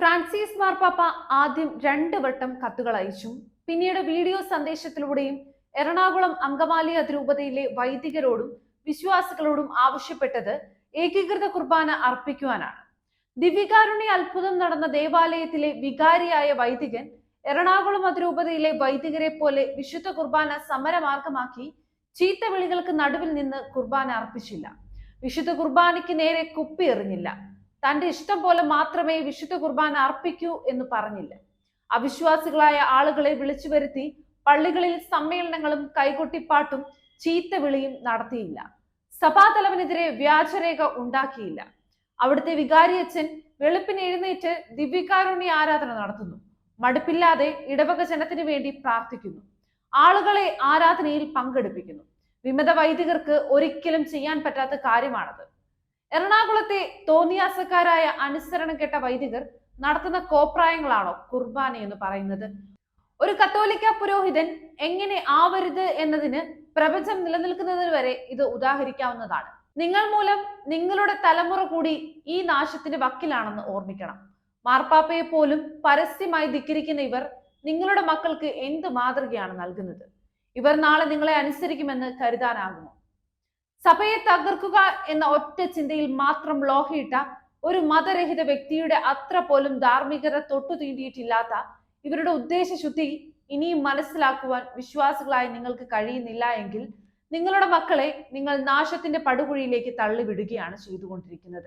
Francis മാർപ്പാപ്പ ആദ്യം രണ്ട് വട്ടം കത്തുകൾ അയച്ചു. പിന്നീട് വീഡിയോ സന്ദേശത്തിലൂടെയും എറണാകുളം അങ്കമാലി അതിരൂപതയിലെ വൈദികരോടും വിശ്വാസികളോടും ആവശ്യപ്പെട്ടത് ഏകീകൃത കുർബാന അർപ്പിക്കുവാനാണ്. ദിവ്യകാരുണ്യ അത്ഭുതം നടന്ന ദേവാലയത്തിലെ വികാരിയായ വൈദികൻ എറണാകുളം അതിരൂപതയിലെ വൈദികരെ പോലെ വിശുദ്ധ കുർബാന സമരമാർഗമാക്കി ചീത്ത വിളികൾക്ക് നടുവിൽ നിന്ന് കുർബാന അർപ്പിച്ചില്ല. വിശുദ്ധ കുർബാനയ്ക്ക് നേരെ കുപ്പി എറിഞ്ഞില്ല തന്റെ ഇഷ്ടം പോലെ മാത്രമേ വിശുദ്ധ കുർബാന അർപ്പിക്കൂ എന്ന് പറഞ്ഞില്ല. അവിശ്വാസികളായ ആളുകളെ വിളിച്ചു വരുത്തി പള്ളികളിൽ സമ്മേളനങ്ങളും കൈകൊട്ടിപ്പാട്ടും ചീത്തവിളിയും നടത്തിയില്ല. സഭാതലവനെതിരെ വ്യാജരേഖ ഉണ്ടാക്കിയില്ല. അവിടുത്തെ വികാരിയച്ഛൻ വെളുപ്പിന് എഴുന്നേറ്റ് ദിവ്യകാരുണ്യ ആരാധന നടത്തുന്നു. മടുപ്പില്ലാതെ ഇടവക ജനത്തിനു വേണ്ടി പ്രാർത്ഥിക്കുന്നു. ആളുകളെ ആരാധനയിൽ പങ്കെടുപ്പിക്കുന്നു. വിമത വൈദികർക്ക് ഒരിക്കലും ചെയ്യാൻ പറ്റാത്ത കാര്യമാണത്. എറണാകുളത്തെ തോന്നിയാസക്കാരായ അനുസരണം കെട്ട വൈദികർ നടത്തുന്ന കോപ്രായങ്ങളാണോ കുർബാന എന്ന് പറയുന്നത്? ഒരു കത്തോലിക്ക പുരോഹിതൻ എങ്ങനെ ആവരുത് എന്നതിന് പ്രപഞ്ചം നിലനിൽക്കുന്നതിന് വരെ ഇത് ഉദാഹരിക്കാവുന്നതാണ്. നിങ്ങൾ മൂലം നിങ്ങളുടെ തലമുറ കൂടി ഈ നാശത്തിന്റെ വക്കിലാണെന്ന് ഓർമ്മിക്കണം. മാർപ്പാപ്പയെ പോലും പരസ്യമായി ധിക്കരിക്കുന്ന ഇവർ നിങ്ങളുടെ മക്കൾക്ക് എന്ത് മാതൃകയാണ് നൽകുന്നത്? ഇവർ നാളെ നിങ്ങളെ അനുസരിക്കുമെന്ന് കരുതാനാകുമോ? സഭയെ തകർക്കുക എന്ന ഒറ്റ ചിന്തയിൽ മാത്രം ലോഹയിട്ട ഒരു മതരഹിത വ്യക്തിയുടെ അത്ര പോലും ധാർമ്മികത തൊട്ടു തീണ്ടിയിട്ടില്ലാത്ത ഇവരുടെ ഉദ്ദേശശുദ്ധി ഇനിയും മനസ്സിലാക്കുവാൻ വിശ്വാസികളായി നിങ്ങൾക്ക് കഴിയുന്നില്ല എങ്കിൽ നിങ്ങളുടെ മക്കളെ നിങ്ങൾ നാശത്തിന്റെ പടുകുഴിയിലേക്ക് തള്ളിവിടുകയാണ് ചെയ്തുകൊണ്ടിരിക്കുന്നത്.